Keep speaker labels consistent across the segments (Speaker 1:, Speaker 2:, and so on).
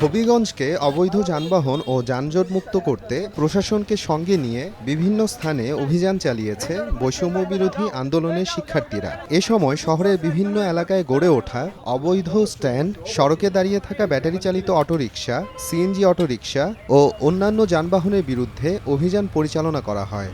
Speaker 1: হবিগঞ্জকে অবৈধ যানবাহন ও যানজট মুক্ত করতে প্রশাসনকে সঙ্গে নিয়ে বিভিন্ন স্থানে অভিযান চালিয়েছে বৈষম্য বিরোধী আন্দোলনের শিক্ষার্থীরা। এ সময় শহরের বিভিন্ন এলাকায় গড়ে ওঠা অবৈধ স্ট্যান্ড, সড়কে দাঁড়িয়ে থাকা ব্যাটারি চালিত অটোরিকশা, সিএনজি অটোরিকশা ও অন্যান্য যানবাহনের বিরুদ্ধে অভিযান পরিচালনা করা হয়।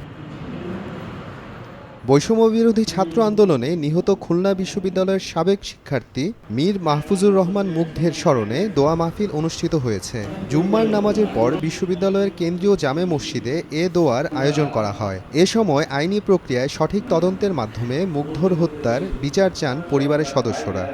Speaker 1: বৈষম্য বিরোধী ছাত্র আন্দোলনে নিহত খুলনা বিশ্ববিদ্যালয়ের সাবেক শিক্ষার্থী মীর মাহফুজুর রহমান মুগ্ধের স্মরণে দোয়া মাহফিল অনুষ্ঠিত হয়েছে। জুম্মার নামাজের পর বিশ্ববিদ্যালয়ের কেন্দ্রীয় জামে মসজিদে এ দোয়ার আয়োজন করা হয়। এ সময় আইনি প্রক্রিয়ায় সঠিক তদন্তের মাধ্যমে মুগ্ধর হত্যার বিচার চান পরিবারের সদস্যরা।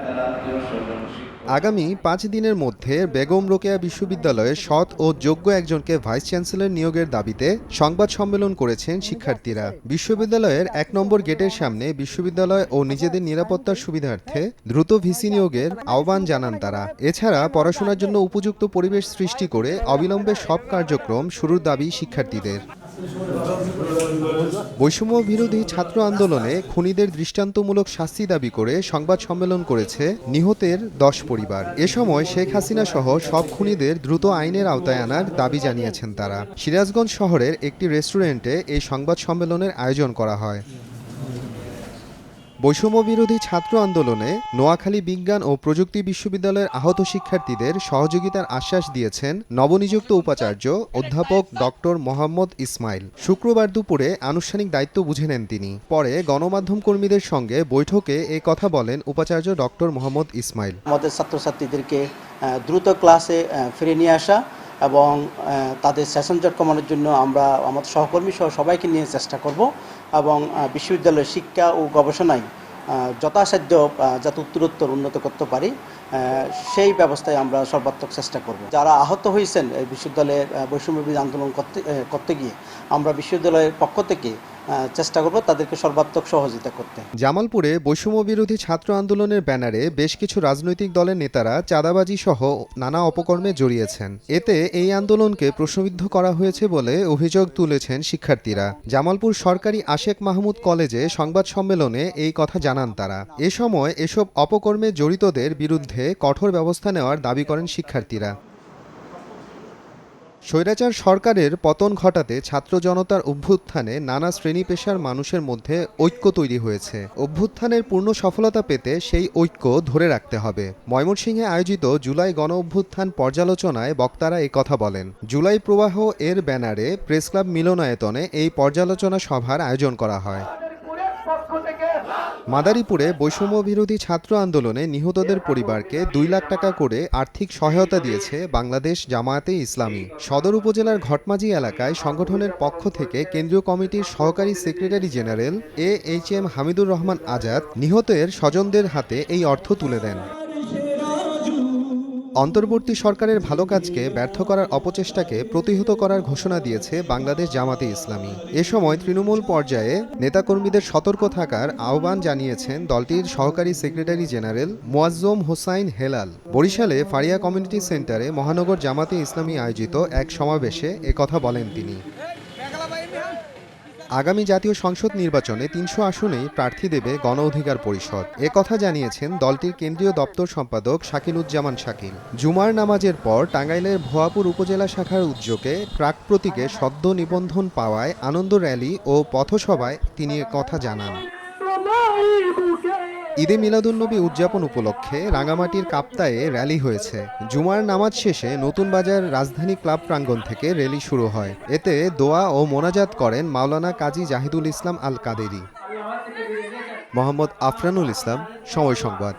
Speaker 1: আগামী পাঁচ দিনের মধ্যে বেগম রোকেয়া বিশ্ববিদ্যালয়ে সৎ ও যোগ্য একজনকে ভাইস চ্যান্সেলর নিয়োগের দাবিতে সংবাদ সম্মেলন করেছেন শিক্ষার্থীরা। বিশ্ববিদ্যালয়ের এক নম্বর গেটের সামনে বিশ্ববিদ্যালয় ও নিজেদের নিরাপত্তার সুবিধার্থে দ্রুত ভিসি নিয়োগের আহ্বান জানান তারা। এছাড়া পড়াশোনার জন্য উপযুক্ত পরিবেশ সৃষ্টি করে অবিলম্বে সব কার্যক্রম শুরুর দাবি শিক্ষার্থীদের। বৈষম্য বিরোধী ছাত্র আন্দোলনে খুনিদের দৃষ্টান্তমূলক শাস্তি দাবি করে সংবাদ সম্মেলন করেছে নিহতের দশ পরিবার। এ সময় শেখ হাসিনা সহ সব খুনিদের দ্রুত আইনের আওতায় আনার দাবি জানিয়েছেন তারা। সিরাজগঞ্জ শহরের একটি রেস্টুরেন্টে এই সংবাদ সম্মেলনের আয়োজন করা হয়। বৈষম্য বিরোধী ছাত্র আন্দোলনে নোয়াখালী বিজ্ঞান ও প্রযুক্তি বিশ্ববিদ্যালয়ের আহত শিক্ষার্থীদের সহযোগিতার আশ্বাস দিয়েছেন নবনিযুক্ত উপাচার্য অধ্যাপক ডক্টর মোহাম্মদ ইসমাইল। শুক্রবার দুপুরে আনুষ্ঠানিক দায়িত্ব বুঝে নেন তিনি। পরে গণমাধ্যম কর্মীদের সঙ্গে বৈঠকে এ কথা বলেন উপাচার্য ডক্টর মোহাম্মদ ইসমাইল।
Speaker 2: আমাদের ছাত্রছাত্রীদেরকে দ্রুত ক্লাসে ফিরে নিয়ে আসা এবং তাদের সেশন জট কমানোর জন্য আমরা, আমাদের সহকর্মী সহ সবাইকে নিয়ে চেষ্টা করব। এবং বিশ্ববিদ্যালয়ের শিক্ষা ও গবেষণায় যথাসাধ্য যাতে উত্তরোত্তর উন্নত করতে পারি সেই ব্যবস্থায় আমরা সর্বাত্মক চেষ্টা করব। যারা আহত হয়েছেন এই বিশ্ববিদ্যালয়ের আহ, বৈষম্য আন্দোলন করতে করতে গিয়ে আমরা বিশ্ববিদ্যালয়ের পক্ষ থেকে চেষ্টা করব তাদেরকে সর্বাত্মক সহযোগিতা করতে।
Speaker 1: জামালপুরে বৈষম্য বিরোধী ছাত্র আন্দোলনের ব্যানারে বেশ কিছু রাজনৈতিক দলের নেতারা চাঁদাবাজি সহ নানা অপকর্মে জড়িয়েছেন। এতে এই আন্দোলনকে প্রশ্নবিদ্ধ করা হয়েছে বলে অভিযোগ তুলেছেন শিক্ষার্থীরা। জামালপুর সরকারি আশেক মাহমুদ কলেজে সংবাদ সম্মেলনে এই কথা জানান তারা। এ সময় এসব অপকর্মে জড়িতদের বিরুদ্ধে কঠোর ব্যবস্থা নেওয়ার দাবি করেন শিক্ষার্থীরা। স্বৈরাচার সরকারের পতন ঘটাতে ছাত্র জনতার অভ্যুত্থানে নানা শ্রেণি পেশার মানুষের মধ্যে ঐক্য তৈরি হয়েছে। অভ্যুত্থানের পূর্ণ সফলতা পেতে সেই ঐক্য ধরে রাখতে হবে। ময়মনসিংহে আয়োজিত জুলাই গণ অভ্যুত্থান পর্যালোচনায় বক্তারা কথা বলেন। জুলাই প্রবাহ এর ব্যানারে প্রেস ক্লাব মিলনায়তনে এই পর্যালোচনা সভার আয়োজন করা হয়। মাদারীপুরে বৈষম্য বিরোধী ছাত্র আন্দোলনে নিহতদের পরিবারকে দুই লাখ টাকা করে আর্থিক সহায়তা দিয়েছে বাংলাদেশ জামায়াতে ইসলামী। সদর উপজেলার ঘটমাজি এলাকায় সংগঠনের পক্ষ থেকে কেন্দ্রীয় কমিটির সহকারী secretary general A H M Hamidur Rahman Azad নিহতের স্বজনদের হাতে এই অর্থ তুলে দেন। অন্তর্বর্তী সরকারের ভালো কাজকে ব্যর্থ করার অপচেষ্টাকে প্রতিহত করার ঘোষণা দিয়েছে বাংলাদেশ জামাতে ইসলামী। এ সময় তৃণমূল পর্যায়ে নেতাকর্মীদের সতর্ক থাকার আহ্বান জানিয়েছেন দলটির সহকারী সেক্রেটারি জেনারেল মোয়াজ্জম হোসাইন হেলাল। বরিশালে ফারিয়া কমিউনিটি সেন্টারে মহানগর জামাতে ইসলামী আয়োজিত এক সমাবেশে কথা বলেন তিনি। আগামী জাতীয় সংসদ নির্বাচনে তিনশো আসনেই প্রার্থী দেবে গণ অধিকার পরিষদ। এ কথা জানিয়েছেন দলটির কেন্দ্রীয় দপ্তর সম্পাদক শাকিলুজ্জামান শাকিল। জুমার নামাজের পর টাঙ্গাইলের ভুয়াপুর উপজেলা শাখার উদ্যোগে প্রাক প্রতীকে সদ্য নিবন্ধন পাওয়ায় আনন্দ র্যালি ও পথসভায় তিনি কথা জানান। ঈদে মিলাদুন্নবী উদযাপন উপলক্ষে রাঙামাটির কাপ্তায়ে র্যালি হয়েছে। জুমার নামাজ শেষে নতুন বাজার রাজধানী ক্লাব প্রাঙ্গণ থেকে র্যালি শুরু হয়। এতে দোয়া ও মোনাজাত করেন মাওলানা কাজী জাহিদুল ইসলাম আল কাদেরি মোহাম্মদ আফরানুল ইসলাম, সময় সংবাদ।